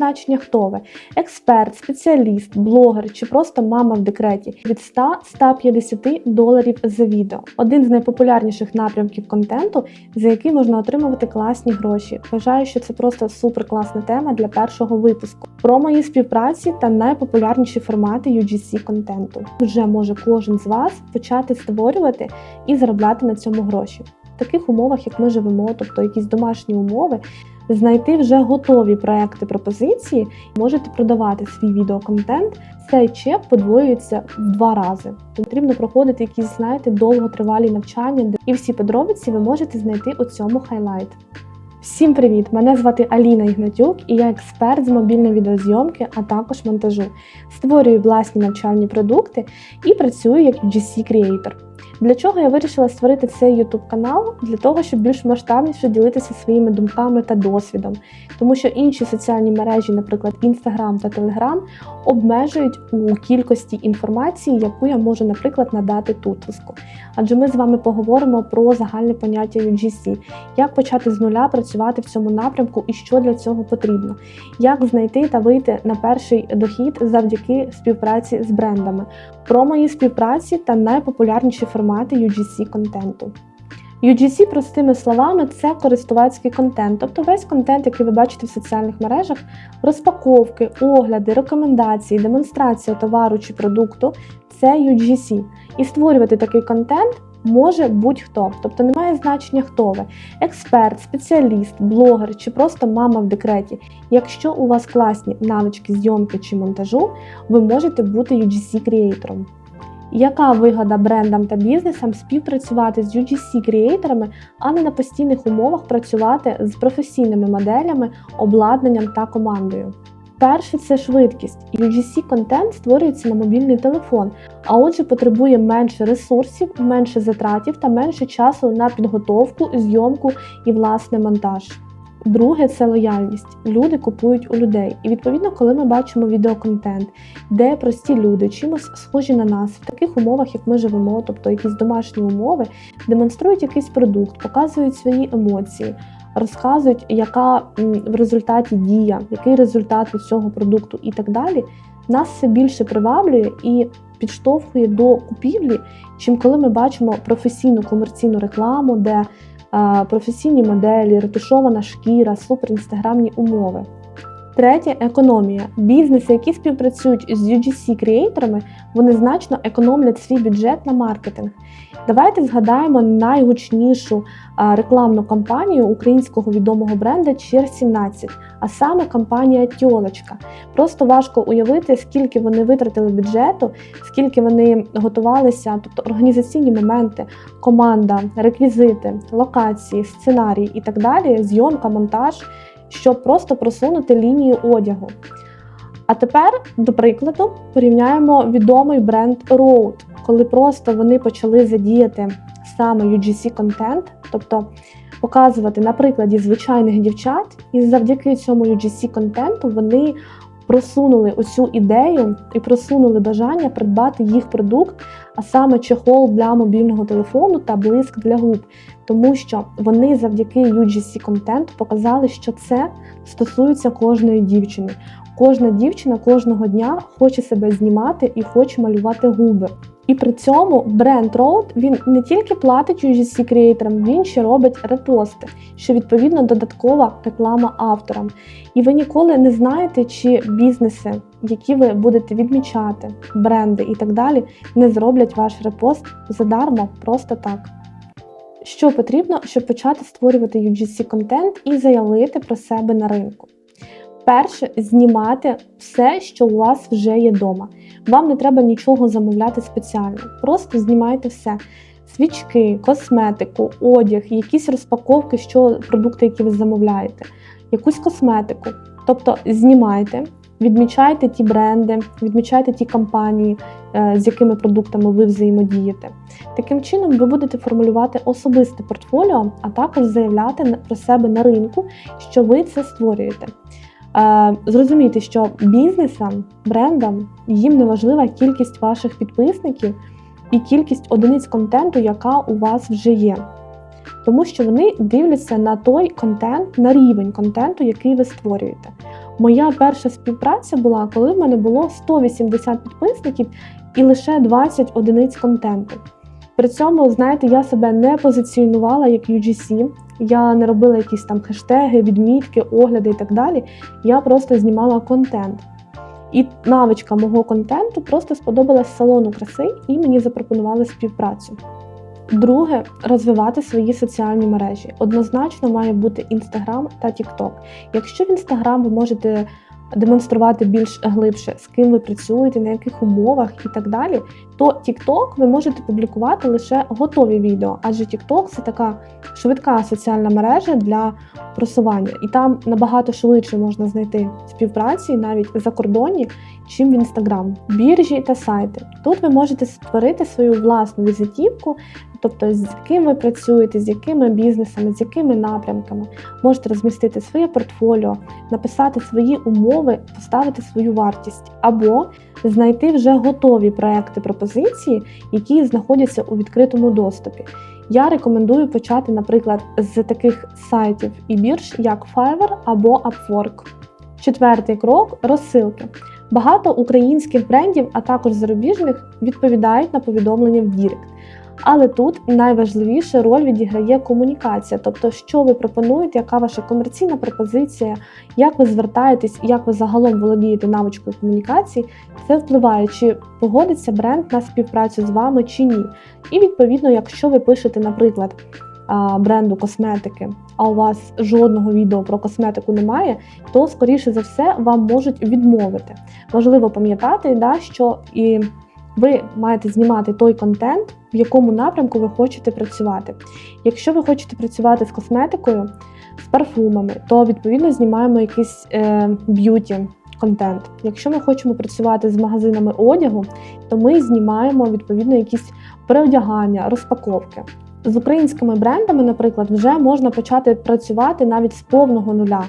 значення, хто ви експерт, спеціаліст, блогер чи просто мама в декреті від 100-150 доларів за відео. Один з найпопулярніших напрямків контенту, за який можна отримувати класні гроші. Вважаю, що це просто супер класна тема для першого випуску. Про мої співпраці та найпопулярніші формати UGC контенту. Вже може кожен з вас почати створювати і заробляти на цьому гроші. В таких умовах, як ми живемо, тобто якісь домашні умови, знайти вже готові проекти пропозиції, можете продавати свій відеоконтент. Цей чек подвоюється в два рази. Потрібно проходити якісь, знаєте, довготривалі навчання, і всі подробиці ви можете знайти у цьому хайлайт. Всім привіт! Мене звати Аліна Ігнатюк і я експерт з мобільної відеозйомки, а також монтажу. Створюю власні навчальні продукти і працюю як Creator. Для чого я вирішила створити цей YouTube канал? Для того, щоб більш масштабніше ділитися своїми думками та досвідом, тому що інші соціальні мережі, наприклад, Instagram та Telegram, обмежують у кількості інформації, яку я можу, наприклад, надати тут. Адже ми з вами поговоримо про загальне поняття UGC, як почати з нуля працювати в цьому напрямку і що для цього потрібно, як знайти та вийти на перший дохід завдяки співпраці з брендами, про мої співпраці та найпопулярніші формати UGC контенту. UGC, простими словами, це користувацький контент, тобто весь контент, який ви бачите в соціальних мережах, розпаковки, огляди, рекомендації, демонстрація товару чи продукту це UGC. І створювати такий контент може будь-хто, тобто немає значення, хто ви експерт, спеціаліст, блогер чи просто мама в декреті. Якщо у вас класні навички зйомки чи монтажу, ви можете бути UGC-креатором. Яка вигода брендам та бізнесам співпрацювати з UGC-креаторами, а не на постійних умовах працювати з професійними моделями, обладнанням та командою? Перше це швидкість. UGC контент створюється на мобільний телефон, а отже потребує менше ресурсів, менше затратів та менше часу на підготовку, зйомку і власне монтаж. Друге це лояльність. Люди купують у людей. І відповідно, коли ми бачимо відеоконтент, де прості люди чимось схожі на нас, в таких умовах, як ми живемо, тобто якісь домашні умови, демонструють якийсь продукт, показують свої емоції, розказують, яка в результаті дія, який результат від цього продукту і так далі, нас все більше приваблює і підштовхує до купівлі, чим коли ми бачимо професійну комерційну рекламу, де професійні моделі, ретушована шкіра, супер інстаграмні умови. Третє економія. Бізнеси, які співпрацюють з UGC-креаторами, вони значно економлять свій бюджет на маркетинг. Давайте згадаємо найгучнішу рекламну кампанію українського відомого бренда Чер 17, а саме кампанія Тьолочка. Просто важко уявити, скільки вони витратили бюджету, скільки вони готувалися, тобто організаційні моменти, команда, реквізити, локації, сценарій і так далі, зйомка, монтаж, щоб просто просунути лінію одягу. А тепер, до прикладу, порівняємо відомий бренд Road, коли просто вони почали задіяти саме UGC контент, тобто показувати на прикладі звичайних дівчат, і завдяки цьому UGC контенту вони просунули оцю ідею і просунули бажання придбати їх продукт, а саме чехол для мобільного телефону та блиск для губ, тому що вони завдяки UGC контенту показали, що це стосується кожної дівчини. Кожна дівчина кожного дня хоче себе знімати і хоче малювати губи. І при цьому бренд Road він не тільки платить UGC креаторам, він ще робить репости, що відповідно додаткова реклама авторам. І ви ніколи не знаєте, чи бізнеси, які ви будете відмічати, бренди і так далі, не зроблять ваш репост задармо, просто так. Що потрібно, щоб почати створювати UGC контент і заявити про себе на ринку? Перше, знімати все, що у вас вже є вдома. Вам не треба нічого замовляти спеціально. Просто знімайте все: свічки, косметику, одяг, якісь розпаковки, що продукти, які ви замовляєте, якусь косметику. Тобто знімайте, відмічайте ті бренди, відмічайте ті компанії, е, з якими продуктами ви взаємодієте. Таким чином, ви будете формулювати особисте портфоліо, а також заявляти про себе на ринку, що ви це створюєте. Е, Зрозумійте, що бізнесам, брендам їм не важлива кількість ваших підписників і кількість одиниць контенту, яка у вас вже є. Тому що вони дивляться на той контент, на рівень контенту, який ви створюєте. Моя перша співпраця була, коли в мене було 180 підписників і лише 20 одиниць контенту. При цьому, знаєте, я себе не позиціонувала як UGC, я не робила якісь там хештеги, відмітки, огляди і так далі. Я просто знімала контент. І навичка мого контенту просто сподобалась салону краси, і мені запропонували співпрацю. Друге розвивати свої соціальні мережі. Однозначно має бути Instagram та TikTok. Якщо в Instagram ви можете демонструвати більш глибше, з ким ви працюєте, на яких умовах і так далі, то TikTok ви можете публікувати лише готові відео, адже TikTok – це така швидка соціальна мережа для просування, і там набагато швидше можна знайти співпраці навіть закордонні, чим в Instagram. Біржі та сайти. Тут ви можете створити свою власну візитівку, тобто з ким ви працюєте, з якими бізнесами, з якими напрямками. Можете розмістити своє портфоліо, написати свої умови, поставити свою вартість, або знайти вже готові проекти пропозиції, які знаходяться у відкритому доступі. Я рекомендую почати, наприклад, з таких сайтів і бірж, як Fiverr або Upwork. Четвертий крок розсилки. Багато українських брендів, а також зарубіжних, відповідають на повідомлення в Дірект. Але тут найважливіша роль відіграє комунікація, тобто, що ви пропонуєте, яка ваша комерційна пропозиція, як ви звертаєтесь, як ви загалом володієте навичкою комунікації, це впливає, чи погодиться бренд на співпрацю з вами чи ні. І відповідно, якщо ви пишете, наприклад, бренду косметики, а у вас жодного відео про косметику немає, то скоріше за все вам можуть відмовити. Важливо пам'ятати, да, що і ви маєте знімати той контент, в якому напрямку ви хочете працювати. Якщо ви хочете працювати з косметикою, з парфумами, то відповідно знімаємо якийсь е, б'юті контент. Якщо ми хочемо працювати з магазинами одягу, то ми знімаємо відповідно якісь переодягання, розпаковки. З українськими брендами, наприклад, вже можна почати працювати навіть з повного нуля.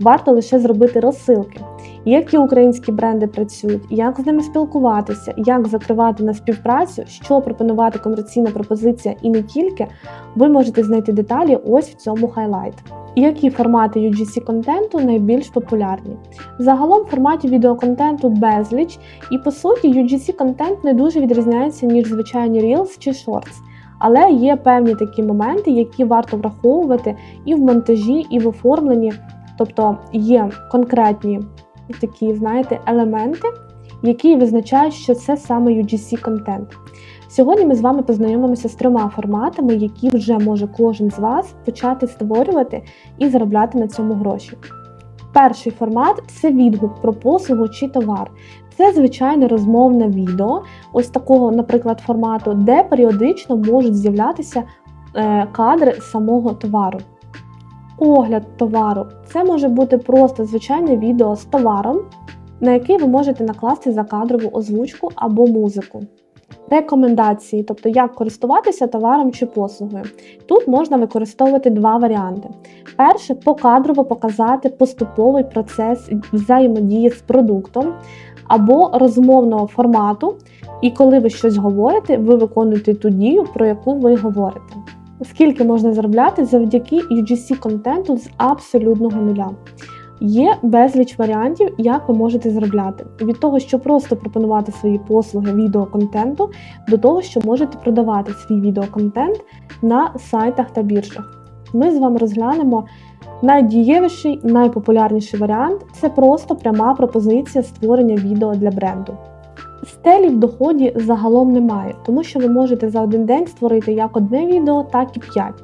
Варто лише зробити розсилки. Які українські бренди працюють, як з ними спілкуватися, як закривати на співпрацю, що пропонувати комерційна пропозиція і не тільки, ви можете знайти деталі ось в цьому хайлайт. Які формати UGC контенту найбільш популярні? Загалом форматів відеоконтенту безліч, і по суті, UGC контент не дуже відрізняється, ніж звичайні Reels чи Shorts. Але є певні такі моменти, які варто враховувати і в монтажі, і в оформленні. Тобто є конкретні такі, знаєте, елементи, які визначають, що це саме UGC контент. Сьогодні ми з вами познайомимося з трьома форматами, які вже може кожен з вас почати створювати і заробляти на цьому гроші. Перший формат це відгук про послугу чи товар. Це звичайне розмовне відео, ось такого, наприклад, формату, де періодично можуть з'являтися е, кадри самого товару. Огляд товару це може бути просто звичайне відео з товаром, на який ви можете накласти закадрову озвучку або музику. Рекомендації, тобто як користуватися товаром чи послугою. Тут можна використовувати два варіанти. Перше, покадрово показати поступовий процес взаємодії з продуктом або розмовного формату, і коли ви щось говорите, ви виконуєте ту дію, про яку ви говорите. Скільки можна заробляти завдяки UGC контенту з абсолютного нуля. Є безліч варіантів, як ви можете заробляти. Від того, що просто пропонувати свої послуги відеоконтенту, до того, що можете продавати свій відеоконтент на сайтах та біржах. Ми з вами розглянемо найдієвіший, найпопулярніший варіант це просто пряма пропозиція створення відео для бренду. Стелі в доході загалом немає, тому що ви можете за один день створити як одне відео, так і п'ять.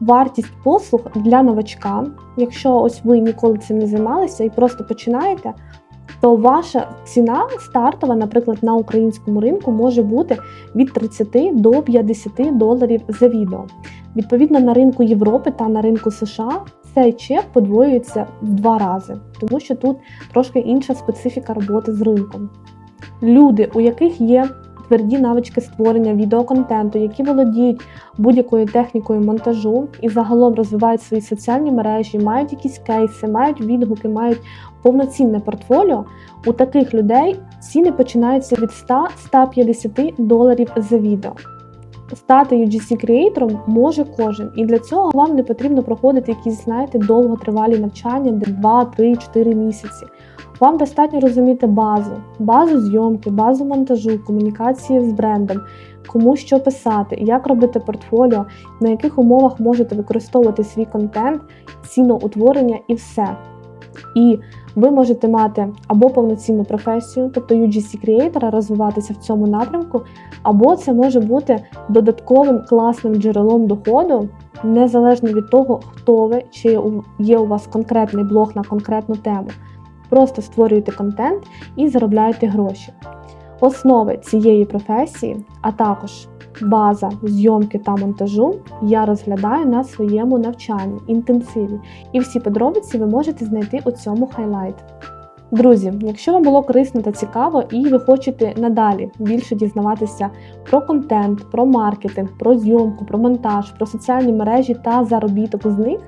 Вартість послуг для новачка, якщо ось ви ніколи цим не займалися і просто починаєте, то ваша ціна стартова, наприклад, на українському ринку може бути від 30 до 50 доларів за відео. Відповідно, на ринку Європи та на ринку США цей чек подвоюється в два рази, тому що тут трошки інша специфіка роботи з ринком. Люди, у яких є тверді навички створення відеоконтенту, які володіють будь-якою технікою монтажу і загалом розвивають свої соціальні мережі, мають якісь кейси, мають відгуки, мають повноцінне портфоліо. У таких людей ціни починаються від 100-150 доларів за відео. Стати UGC креатором може кожен, і для цього вам не потрібно проходити якісь, знаєте, довготривалі навчання, де 2, 3, 4 місяці. Вам достатньо розуміти базу, базу зйомки, базу монтажу, комунікації з брендом, кому що писати, як робити портфоліо, на яких умовах можете використовувати свій контент, ціноутворення і все. І ви можете мати або повноцінну професію, тобто UGC креатора, розвиватися в цьому напрямку, або це може бути додатковим класним джерелом доходу, незалежно від того, хто ви, чи є у вас конкретний блог на конкретну тему. Просто створюєте контент і заробляєте гроші. Основи цієї професії, а також база зйомки та монтажу я розглядаю на своєму навчанні, інтенсиві. І всі подробиці ви можете знайти у цьому хайлайт. Друзі, якщо вам було корисно та цікаво, і ви хочете надалі більше дізнаватися про контент, про маркетинг, про зйомку, про монтаж, про соціальні мережі та заробіток з них,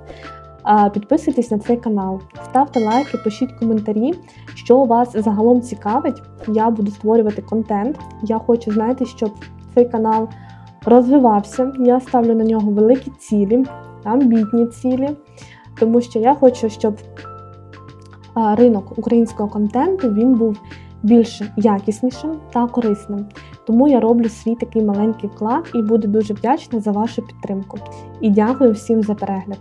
підписуйтесь на цей канал, ставте лайки, пишіть коментарі, що вас загалом цікавить. Я буду створювати контент. Я хочу, знаєте, щоб цей канал розвивався. Я ставлю на нього великі цілі, амбітні цілі, тому що я хочу, щоб ринок українського контенту він був більш якіснішим та корисним. Тому я роблю свій такий маленький вклад і буду дуже вдячна за вашу підтримку. І дякую всім за перегляд.